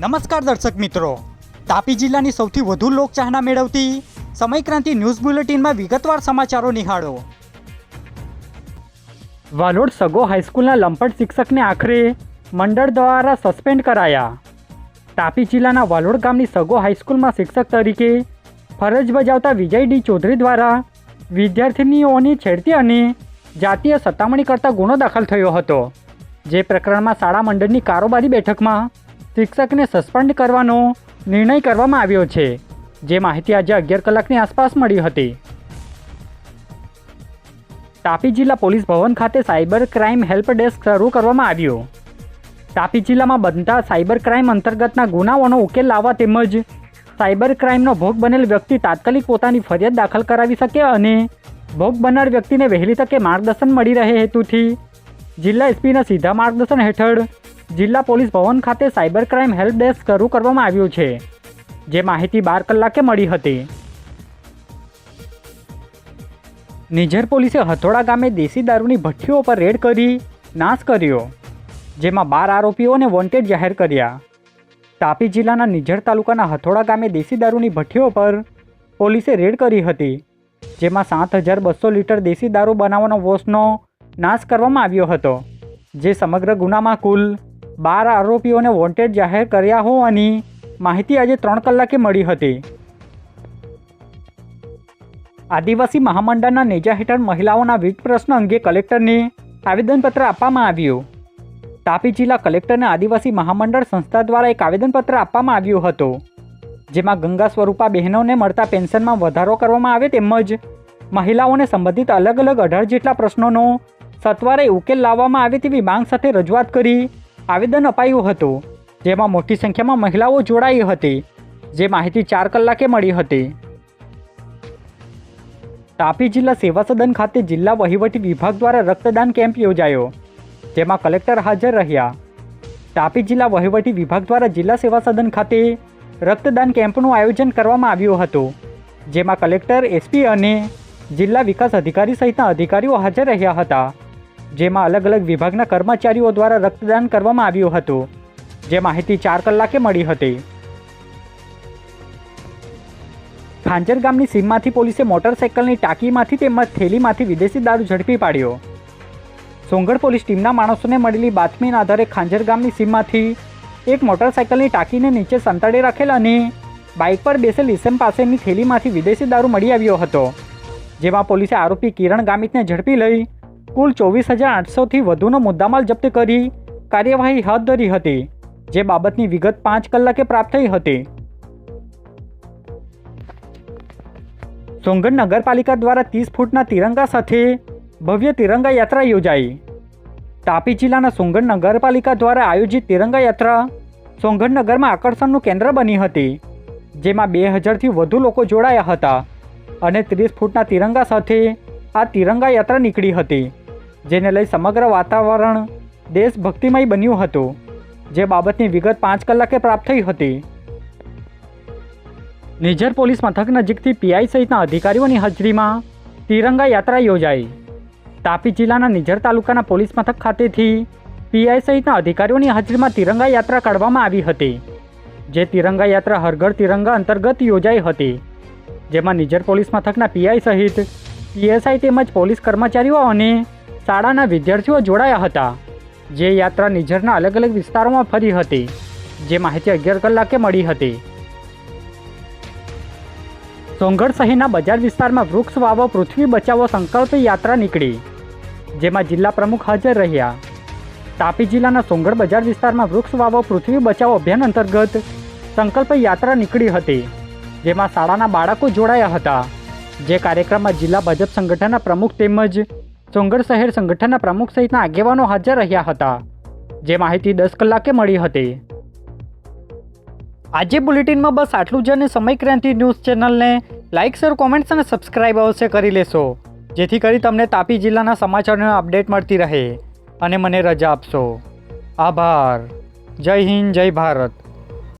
નમસ્કાર દર્શક મિત્રો. તાપી જિલ્લાની સૌથી વધુ લોકચાહના મેળવતી સમયક્રાંતિ ન્યૂઝ બુલેટિનમાં વિગતવાર સમાચારો નિહાળો. વાલોડ સગો હાઈસ્કૂલના લંપટ શિક્ષકને આખરે મંડળ દ્વારા સસ્પેન્ડ કરાયા. તાપી જિલ્લાના વાલોડ ગામની સગો હાઈસ્કૂલમાં શિક્ષક તરીકે ફરજ બજાવતા વિજય ડી ચૌધરી દ્વારા વિદ્યાર્થીનીઓની છેડતી અને જાતીય સતામણી કરતા ગુનો દાખલ થયો હતો. જે પ્રકરણમાં શાળા મંડળની કારોબારી બેઠકમાં શિક્ષકને સસ્પેન્ડ કરવાનો નિર્ણય કરવામાં આવ્યો છે, જે માહિતી આજે અગિયાર કલાકની આસપાસ મળી હતી. તાપી જિલ્લા પોલીસ ભવન ખાતે સાયબર ક્રાઇમ હેલ્પ ડેસ્ક શરૂ કરવામાં આવ્યું. તાપી જિલ્લામાં બનતા સાયબર ક્રાઇમ અંતર્ગતના ગુનાઓનો ઉકેલ લાવવા તેમજ સાયબર ક્રાઇમનો ભોગ બનેલ વ્યક્તિ તાત્કાલિક પોતાની ફરિયાદ દાખલ કરાવી શકે અને ભોગ બનનાર વ્યક્તિને વહેલી તકે માર્ગદર્શન મળી રહે હેતુથી જિલ્લા એસપીના સીધા માર્ગદર્શન હેઠળ જિલ્લા પોલીસ ભવન ખાતે સાયબર ક્રાઇમ હેલ્પ ડેસ્ક શરૂ કરવામાં આવ્યું છે, જે માહિતી બાર કલાકે મળી હતી. નિઝર પોલીસે હથોડા ગામે દેશી દારૂની ભઠ્ઠીઓ પર રેડ કરી નાશ કર્યો, જેમાં બાર આરોપીઓને વોન્ટેડ જાહેર કર્યા. તાપી જિલ્લાના નિઝર તાલુકાના હથોડા ગામે દેશી દારૂની ભઠ્ઠીઓ પર પોલીસે રેડ કરી હતી, જેમાં સાત હજાર બસો લીટર દેશી દારૂ બનાવવાનો વોશનો નાશ કરવામાં આવ્યો હતો, જે સમગ્ર ગુનામાં કુલ બાર આરોપીઓને વોન્ટેડ જાહેર કર્યા હોવાની માહિતી આજે ત્રણ કલાકે મળી હતી. આદિવાસી મહામંડળના નેજા હેઠળ મહિલાઓના વીજ પ્રશ્ન અંગે કલેક્ટરને આવેદનપત્ર આપવામાં આવ્યું. તાપી જિલ્લા કલેક્ટરને આદિવાસી મહામંડળ સંસ્થા દ્વારા એક આવેદનપત્ર આપવામાં આવ્યું હતું. જેમાં ગંગા સ્વરૂપા બહેનોને મળતા પેન્શનમાં વધારો કરવામાં આવે તેમજ મહિલાઓને સંબંધિત અલગ અલગ અઢાર જેટલા પ્રશ્નોનો સત્વરે ઉકેલ લાવવામાં આવે તેવી માંગ સાથે રજૂઆત કરી આવેદન અપાયું હતું, જેમાં મોટી સંખ્યામાં મહિલાઓ જોડાઈ હતી, જે માહિતી ચાર કલાકે મળી હતી. તાપી જિલ્લા સેવા સદન ખાતે જિલ્લા વહીવટી વિભાગ દ્વારા રક્તદાન કેમ્પ યોજાયો, જેમાં કલેક્ટર હાજર રહ્યા. તાપી જિલ્લા વહીવટી વિભાગ દ્વારા જિલ્લા સેવા સદન ખાતે રક્તદાન કેમ્પનું આયોજન કરવામાં આવ્યું હતું, જેમાં કલેક્ટર, એસપી અને જિલ્લા વિકાસ અધિકારી સહિતના અધિકારીઓ હાજર રહ્યા હતા. જેમાં અલગ અલગ વિભાગના કર્મચારીઓ દ્વારા રક્તદાન કરવામાં આવ્યું હતું, જે માહિતી ચાર કલાકે મળી હતી. ખાંજર ગામની સીમમાંથી પોલીસે મોટરસાઇકલની ટાંકીમાંથી તેમજ થેલીમાંથી વિદેશી દારૂ ઝડપી પાડ્યો. સોંગઢ પોલીસ ટીમના માણસોને મળેલી બાતમીના આધારે ખાંજર ગામની સીમમાંથી એક મોટરસાઇકલની ટાંકીને નીચે સંતાડી રાખેલ અને બાઇક પર બેસેલ ઇસમ પાસેની થેલીમાંથી વિદેશી દારૂ મળી આવ્યો હતો, જેમાં પોલીસે આરોપી કિરણ ગામિતને ઝડપી લઈ કુલ ચોવીસ હજાર આઠસોથી વધુનો મુદ્દામાલ જપ્ત કરી કાર્યવાહી હાથ ધરી હતી, જે બાબતની વિગત પાંચ કલાકે પ્રાપ્ત થઈ હતી. સોંગઢ નગરપાલિકા દ્વારા ત્રીસ ફૂટના તિરંગા સાથે ભવ્ય તિરંગા યાત્રા યોજાઈ. તાપી જિલ્લાના સોંગઢ નગરપાલિકા દ્વારા આયોજિત તિરંગા યાત્રા સોંગઢ નગરમાં આકર્ષણનું કેન્દ્ર બની હતી, જેમાં બે હજારથી વધુ લોકો જોડાયા હતા અને ત્રીસ ફૂટના તિરંગા સાથે આ તિરંગા યાત્રા નીકળી હતી. જેને લઈ સમગ્ર વાતાવરણ દેશભક્તિમય બન્યું હતું, જે બાબતની વિગત પાંચ કલાકે પ્રાપ્ત થઈ હતી. નિઝર પોલીસ મથક નજીકથી પીઆઈ સહિતના અધિકારીઓની હાજરીમાં તિરંગા યાત્રા યોજાઈ. તાપી જિલ્લાના નિઝર તાલુકાના પોલીસ મથક ખાતેથી પીઆઈ સહિતના અધિકારીઓની હાજરીમાં તિરંગા યાત્રા કાઢવામાં આવી હતી, જે તિરંગા યાત્રા હરઘર તિરંગા અંતર્ગત યોજાઈ હતી, જેમાં નિઝર પોલીસ મથકના પીઆઈ સહિત પીએસઆઈ તેમજ પોલીસ કર્મચારીઓ અને શાળાના વિદ્યાર્થીઓ જોડાયા હતા. જે યાત્રા નિઝરના અલગ અલગ વિસ્તારોમાં ફરી હતી, જે માહિતી અગિયાર કલાકે મળી હતી. સોંગઢ શહેરના બજાર વિસ્તારમાં વૃક્ષ વાવો, પૃથ્વી બચાવો સંકલ્પ યાત્રા નીકળી, જેમાં જિલ્લા પ્રમુખ હાજર રહ્યા. તાપી જિલ્લાના સોંગઢ બજાર વિસ્તારમાં વૃક્ષ વાવો, પૃથ્વી બચાવો અભિયાન અંતર્ગત સંકલ્પ યાત્રા નીકળી હતી, જેમાં શાળાના બાળકો જોડાયા હતા. જે કાર્યક્રમમાં જિલ્લા ભાજપ સંગઠનના પ્રમુખ તેમજ સોંગઢ શહેર સંગઠનના પ્રમુખ સહિતના આગેવાનો હાજર રહ્યા હતા, જે માહિતી દસ કલાકે મળી હતી. આજે બુલેટિનમાં બસ આટલું જ અને સમય ક્રાંતિ ન્યૂઝ ચેનલને લાઇક શેર, કોમેન્ટ્સ અને સબસ્ક્રાઇબ અવશ્ય કરી લેશો, જેથી કરી તમને તાપી જિલ્લાના સમાચારનો અપડેટ મળતી રહે. અને મને રજા આપશો. આભાર. જય હિન્દ, જય ભારત.